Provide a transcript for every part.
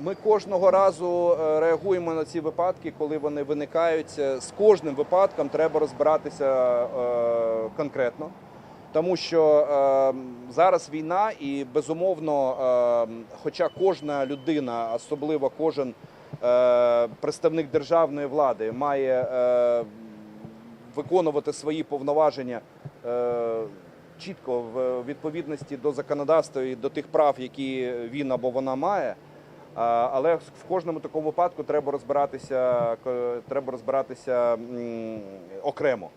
Ми кожного разу е, реагуємо на ці випадки, коли вони виникають. Е, З кожним випадком треба розбиратися е, конкретно, тому що зараз війна, і безумовно, хоча кожна людина, особливо кожен представник державної влади, має виконувати свої повноваження. Чітко в відповідності до законодавства і до тих прав, які він або вона має, Але в кожному такому випадку треба розбиратися, треба розбиратися окремо.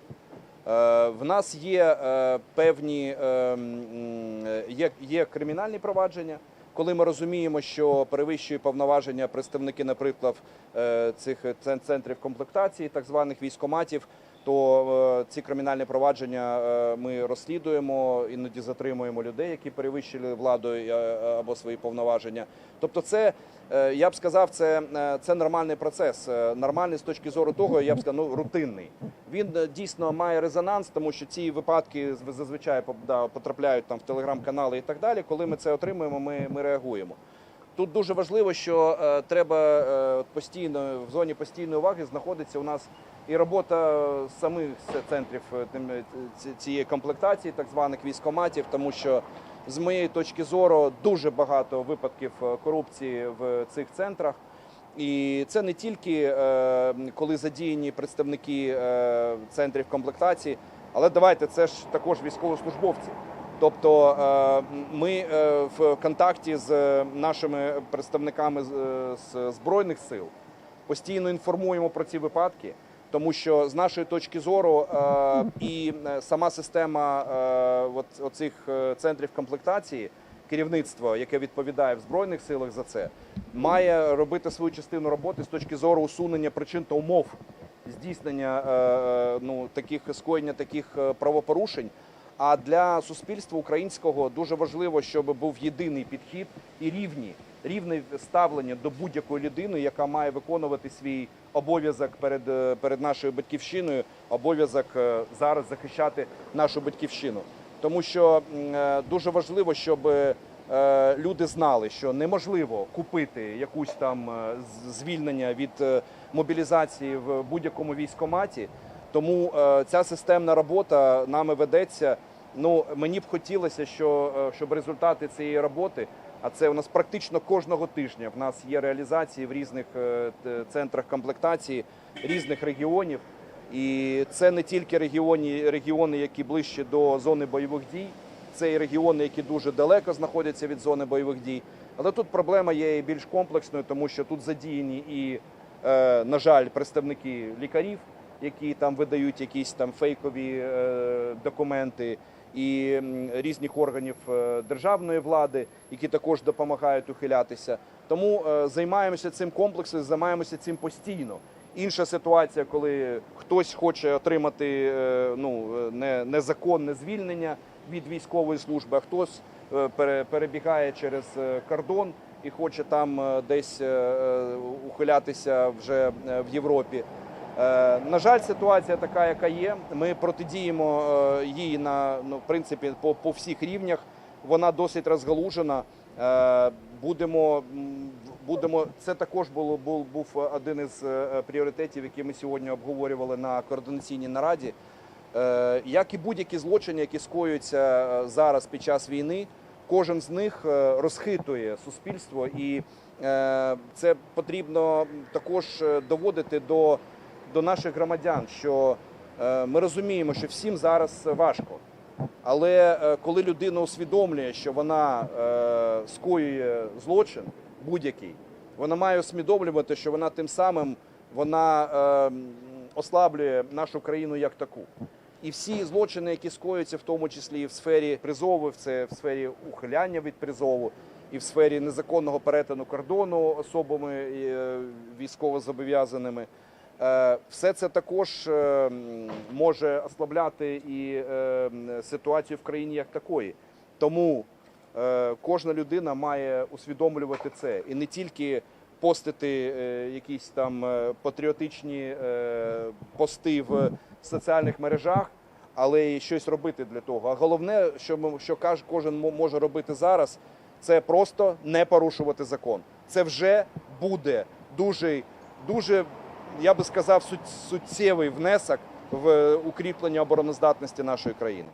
Е, В нас є е, певні е, є, є кримінальні провадження, коли ми розуміємо, що перевищує повноваження представники, наприклад, цих цен- центрів комплектації, так званих військоматів, то ці кримінальні провадження е, ми розслідуємо, іноді затримуємо людей, які перевищили владу е, або свої повноваження. Тобто, це е, я б сказав, це, це нормальний процес. Нормальний з точки зору того, я б сказав, ну, рутинний. Він дійсно має резонанс, тому що ці випадки зазвичай да, потрапляють там в телеграм-канали і так далі. Коли ми це отримуємо, ми, ми реагуємо. Тут дуже важливо, що е, треба е, постійно в зоні постійної уваги знаходиться у нас і робота самих центрів е, е, ці- цієї комплектації, так званих військоматів, тому що з моєї точки зору дуже багато випадків е, корупції в цих центрах. І це не тільки коли задіяні представники центрів комплектації, але давайте це ж також військовослужбовці. Тобто ми в контакті з нашими представниками з збройних сил постійно інформуємо про ці випадки, тому що з нашої точки зору е, і е, сама система е, от, оцих е, центрів комплектації, керівництво, яке відповідає в збройних силах за це, має робити свою частину роботи з точки зору усунення причин та умов здійснення е, е, ну, таких скоєння таких правопорушень. А для суспільства українського дуже важливо, щоб був єдиний підхід і рівні, рівне ставлення до будь-якої людини, яка має виконувати свій обов'язок перед, е, перед нашою батьківщиною, обов'язок е, зараз захищати нашу батьківщину. Тому що е, дуже важливо, щоб люди знали, що неможливо купити якусь там звільнення від мобілізації в будь-якому військоматі. Тому е, ця системна робота нами ведеться. Ну мені б хотілося, що е, щоб результати цієї роботи, а це у нас практично кожного тижня. В нас є реалізації в різних е, центрах комплектації різних регіонів. І це не тільки регіони, регіони, які ближче до зони бойових дій, це і регіони, які дуже далеко знаходяться від зони бойових дій. Але тут проблема є і більш комплексною, тому що тут задіяні і, на жаль, представники лікарів, які там видають якісь там фейкові е, документи, і різних органів е, державної влади, які також допомагають ухилятися. Тому е, займаємося цим комплексом, займаємося цим постійно. Інша ситуація, коли хтось хоче отримати ну, незаконне звільнення від військової служби, а хтось перебігає через кордон і хоче там десь ухилятися вже в Європі. Е, На жаль, ситуація така, яка є. Ми протидіємо е, їй на ну, в принципі по, по всіх рівнях. Вона досить розгалужена. Е, Будемо будемо. Це також було був, був один із пріоритетів, які ми сьогодні обговорювали на координаційній нараді. Як і будь-які злочини, які скоюються зараз під час війни, кожен з них розхитує суспільство, і це потрібно також доводити до, до наших громадян, що е, ми розуміємо, що всім зараз важко. Але е, коли людина усвідомлює, що вона е, скоює злочин будь-який, вона має усвідомлювати, що вона тим самим вона е, ослаблює нашу країну як таку. І всі злочини, які скоюються, в тому числі і в сфері призову, це в сфері ухиляння від призову, і в сфері незаконного перетину кордону особами е, військовозобов'язаними. Е, Все це також е, може ослабляти і е, ситуацію в країні як такої. Тому кожна людина має усвідомлювати це і не тільки постити якісь там патріотичні пости в соціальних мережах, але й щось робити для того. А головне, що ми що кожен може робити зараз, це просто не порушувати закон. це вже буде дуже, дуже, я би сказав, сут- суттєвий внесок в укріплення обороноздатності нашої країни.